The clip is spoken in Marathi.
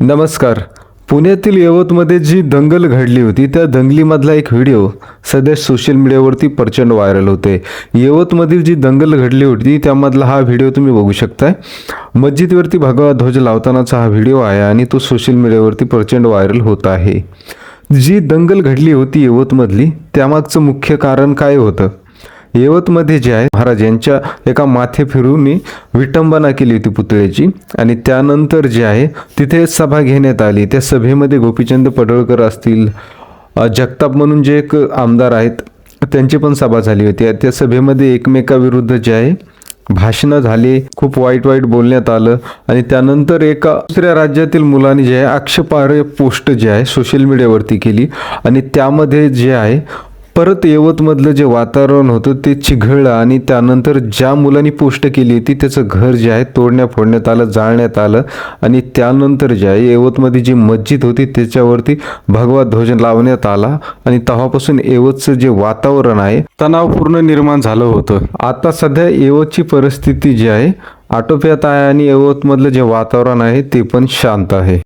नमस्कार. पुण्यातील यवतमध्ये जी दंगल घडली होती त्या दंगलीमधला एक व्हिडिओ सध्या सोशल मीडियावरती प्रचंड व्हायरल होते यवतमधील जी दंगल घडली होती त्यामधला हा व्हिडिओ तुम्ही बघू शकताय. मस्जिदवरती भगवा ध्वज लावतानाचा हा व्हिडिओ आहे आणि तो सोशल मीडियावरती प्रचंड व्हायरल होत आहे. जी दंगल घडली होती यवतमधली त्यामागचं मुख्य कारण काय होतं? यवतमध्ये जे आहे महाराज यांच्या एका माथे फिरून विटंबना केली होती पुतळ्याची. आणि त्यानंतर जे आहे तिथे सभा घेण्यात आली. त्या सभेमध्ये गोपीचंद पडळकर असतील जगताप म्हणून जे एक आमदार आहेत त्यांची पण सभा झाली होती. त्या सभेमध्ये एकमेकाविरुद्ध जे आहे भाषणं झाली. खूप वाईट वाईट बोलण्यात आलं. आणि त्यानंतर एका दुसऱ्या राज्यातील मुलांनी जे आहे आक्षेपार्ह पोस्ट जे आहे सोशल मीडियावरती केली. आणि त्यामध्ये जे आहे परत यवतमधलं जे वातावरण होतं ते चिघळलं आणि त्यानंतर ज्या मुलांनी पोस्ट केली होती त्याचं घर जे आहे तोडण्या फोडण्यात आलं जाळण्यात आलं आणि त्यानंतर जे आहे यवतमध्ये जी मस्जिद होती त्याच्यावरती भगवा ध्वज लावण्यात आला आणि तेव्हापासून यवतचं जे वातावरण आहे तणावपूर्ण निर्माण झालं होतं. आता सध्या यवतची परिस्थिती जी आहे आटोप्यात आहे आणि यवतमधलं जे वातावरण आहे ते पण शांत आहे.